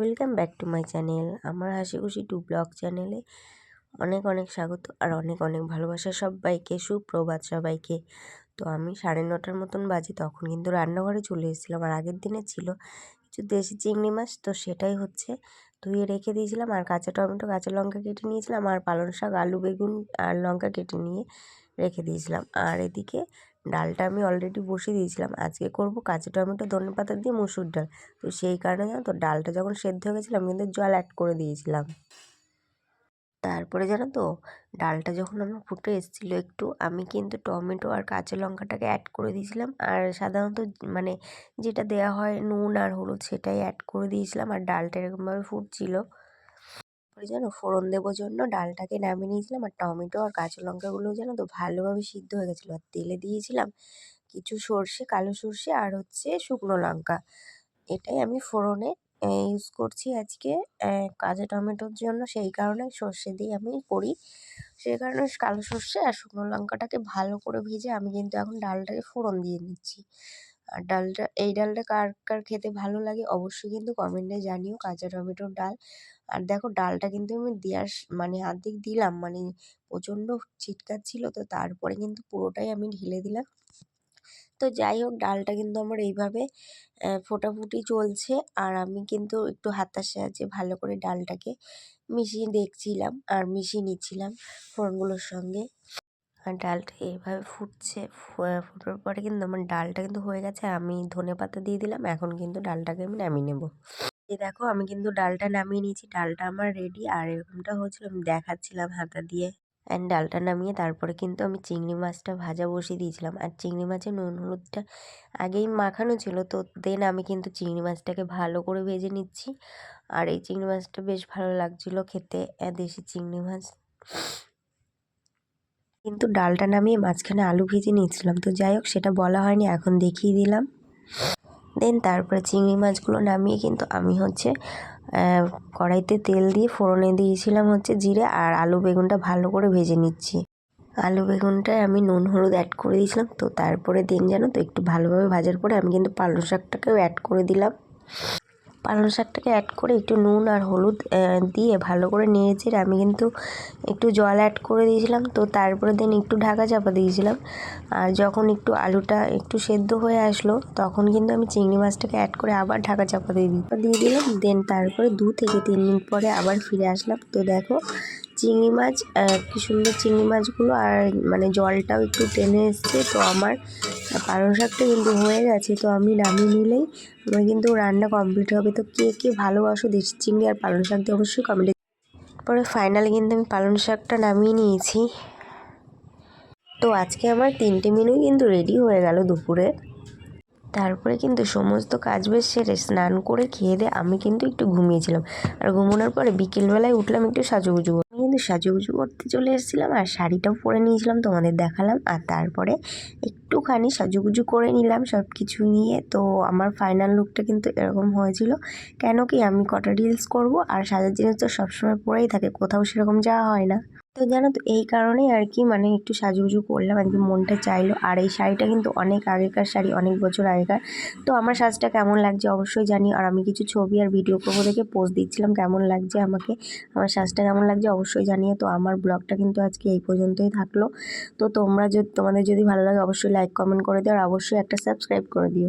Welcome back to my channel. আমার হাসি খুশি টু ব্লগ চ্যানেলে অনেক অনেক স্বাগত আর অনেক অনেক ভালোবাসা সবাইকে, সুপ্রভাত সবাইকে। তো আমি সাড়ে নটার মতন বাজে, তখন কিন্তু রান্নাঘরে চলে এসেছিলাম আর আগের দিনে ছিল কিছু দেশি চিংড়ি মাছ, তো সেটাই হচ্ছে। ধুয়ে রেখে দিয়েছিলাম আর কাঁচা টমেটো, কাঁচা লঙ্কা কেটে নিয়েছিলাম আর পালং শাক, আলু, বেগুন আর লঙ্কা কেটে নিয়ে রেখে দিয়েছিলাম। আর এদিকে ডালটা আমি অলরেডি বসিয়ে দিয়েছিলাম। আজকে করব কাঁচা টমেটো, ধনে পাতা দিয়ে মুসুর ডাল। তো সেই কারণে জানো তো, ডালটা যখন সেদ্ধ হয়ে গেছিলাম কিন্তু জল অ্যাড করে দিয়েছিলাম। তারপরে জানো তো, ডালটা যখন আমার ফুটে এসেছিল একটু, আমি কিন্তু টমেটো আর কাঁচা লঙ্কাটাকে অ্যাড করে দিয়েছিলাম। আর সাধারণত মানে যেটা দেওয়া হয় নুন আর হলুদ সেটাই অ্যাড করে দিয়েছিলাম। আর ডালটা এরকমভাবে ফুটছিল। তারপরে জানো, ফোড়ন দেবো জন্য ডালটাকে নামিয়ে নিয়েছিলাম। আর টমেটো আর কাঁচা লঙ্কাগুলো জানো তো ভালোভাবে সিদ্ধ হয়ে গেছিল। আর তেলে দিয়েছিলাম কিছু সর্ষে, কালো সর্ষে আর হচ্ছে শুকনো লঙ্কা। এটাই আমি ফোড়নে ইউজ করছি আজকে। কাঁচা টমেটোর জন্য সেই কারণে সর্ষে দিয়ে আমি করি। সেই কারণে কালো সর্ষে আর শুকনো লঙ্কাটাকে ভালো করে ভেজে আমি কিন্তু এখন ডালটাকে ফোড়ন দিয়ে নিচ্ছি আর ডালটা, এই ডালটা কার কার খেতে ভালো লাগে অবশ্যই কিন্তু কমেন্টে জানিও কাঁচা টমেটোর ডাল। আর দেখো ডালটা কিন্তু আমি দেওয়ার মানে অর্ধেক দিলাম মানে প্রচণ্ড ছিটকাচ্ছিল তো তারপরে কিন্তু পুরোটাই আমি ঢেলে দিলাম। তো যাই হোক, ডালটা কিন্তু আমার এইভাবে ফোটাফুটি চলছে। আর আমি কিন্তু একটু হাতার সাহায্যে ভালো করে ডালটাকে মিশিয়ে দেখছিলাম আর মিশিয়ে নিচ্ছিলাম ফোড়নগুলোর সঙ্গে। আর ডালটা এইভাবে ফুটছে ফোটার পরে কিন্তু আমার ডালটা কিন্তু হয়ে গেছে। আমি ধনে পাতা দিয়ে দিলাম, এখন কিন্তু ডালটাকে আমি নামিয়ে নেব। এই দেখো, আমি কিন্তু ডালটা নামিয়ে নিয়েছি, ডালটা আমার রেডি আর এরকমটা হচ্ছিল আমি দেখাচ্ছিলাম হাতা দিয়ে। অ্যান্ড ডালটা নামিয়ে তারপরে কিন্তু আমি চিংড়ি মাছটা ভাজা বসিয়ে দিয়েছিলাম। আর চিংড়ি মাছের নুন হলুদটা আগেই মাখানো ছিল, তো দেন আমি কিন্তু চিংড়ি মাছটাকে ভালো করে ভেজে নিচ্ছি। আর এই চিংড়ি মাছটা বেশ ভালো লাগছিল খেতে দেশি চিংড়ি মাছ। কিন্তু ডালটা নামিয়ে মাঝখানে আলু ভেজে নিয়েছিলাম, তো যাই হোক সেটা বলা হয়নি, এখন দেখিয়ে দিলাম। দেন তারপরে চিংড়ি মাছগুলো নামিয়ে কিন্তু আমি হচ্ছে কড়াইতে তেল দিয়ে ফোড়নে দিয়েছিলাম হচ্ছে জিরে আর আলু বেগুনটা ভালো করে ভেজে নিচ্ছি। আলু বেগুনটায় আমি নুন, হলুদ অ্যাড করে দিয়েছিলাম। তো তারপরে দিন যেন তো, একটু ভালোভাবে ভাজার পরে আমি কিন্তু পালং শাকটাকেও অ্যাড করে দিলাম। পালং শাকটাকে অ্যাড করে একটু নুন আর হলুদ দিয়ে ভালো করে নিয়েছি আমি কিন্তু একটু জল অ্যাড করে দিয়েছিলাম। তো তারপরে দেন একটু ঢাকা চাপা দিয়েছিলাম। আর যখন একটু আলুটা একটু সেদ্ধ হয়ে আসলো, তখন কিন্তু আমি চিংড়ি মাছটাকে অ্যাড করে আবার ঢাকা চাপা দিয়ে দিই দিয়ে দিলাম দেন তারপরে দু থেকে তিন মিনিট পরে আবার ফিরে আসলাম। তো দেখো চিংড়ি মাছ কি সুন্দর চিংড়ি মাছগুলো আর মানে জলটাও একটু টেনে এসছে। তো আমার পালং শাকটা কিন্তু হয়ে গেছে, তো আমি নামিয়ে নিলেই আমার কিন্তু রান্না কমপ্লিট হবে। তো কে কে ভালোবাসো দেশি চিংড়ি আর পালং শাক দিয়ে অবশ্যই কমেন্টে পরে ফাইনালি কিন্তু আমি পালং শাকটা নামিয়ে নিয়েছি। তো আজকে আমার তিনটে মেনুই কিন্তু রেডি হয়ে গেল দুপুরে। তারপরে কিন্তু সমস্ত কাজ বেশ সেরে স্নান করে খেয়ে দিয়ে আমি কিন্তু একটু ঘুমিয়েছিলাম। আর ঘুমানোর পরে বিকেলবেলায় উঠলাম একটু সাজুগুজু কিন্তু সাজুগুজু করতে চলে এসেছিলাম আর শাড়িটাও পরে নিয়েছিলাম তোমাদের দেখালাম আর তারপরে একটুখানি সাজুগুজু করে নিলাম সব কিছু নিয়ে। তো আমার ফাইনাল লুকটা কিন্তু এরকম হয়েছিল। কেন কি আমি কটা রিলস করব আর সাজার জিনিস তো সবসময় পরেই থাকে, কোথাও সেরকম যাওয়া হয় না। তো জানো তো, এই কারণেই আর কি মানে একটু সাজুগুজু করলাম আর কি, মনটা চাইলো। আর এই শাড়িটা কিন্তু অনেক আগেকার শাড়ি, অনেক বছর আগেকার। তো আমার সাজটা কেমন লাগছে অবশ্যই জানি। আর আমি কিছু ছবি আর ভিডিও করব দেখে পোস্ট দিচ্ছিলাম কেমন লাগছে আমাকে, আমার সাজটা কেমন লাগছে অবশ্যই জানিয়ে তো আমার ব্লগটা কিন্তু আজকে এই পর্যন্তই থাকল। তো তোমরা যদি, তোমাদের যদি ভালো লাগে অবশ্যই লাইক কমেন্ট করে দিও আর অবশ্যই একটা সাবস্ক্রাইব করে দিও।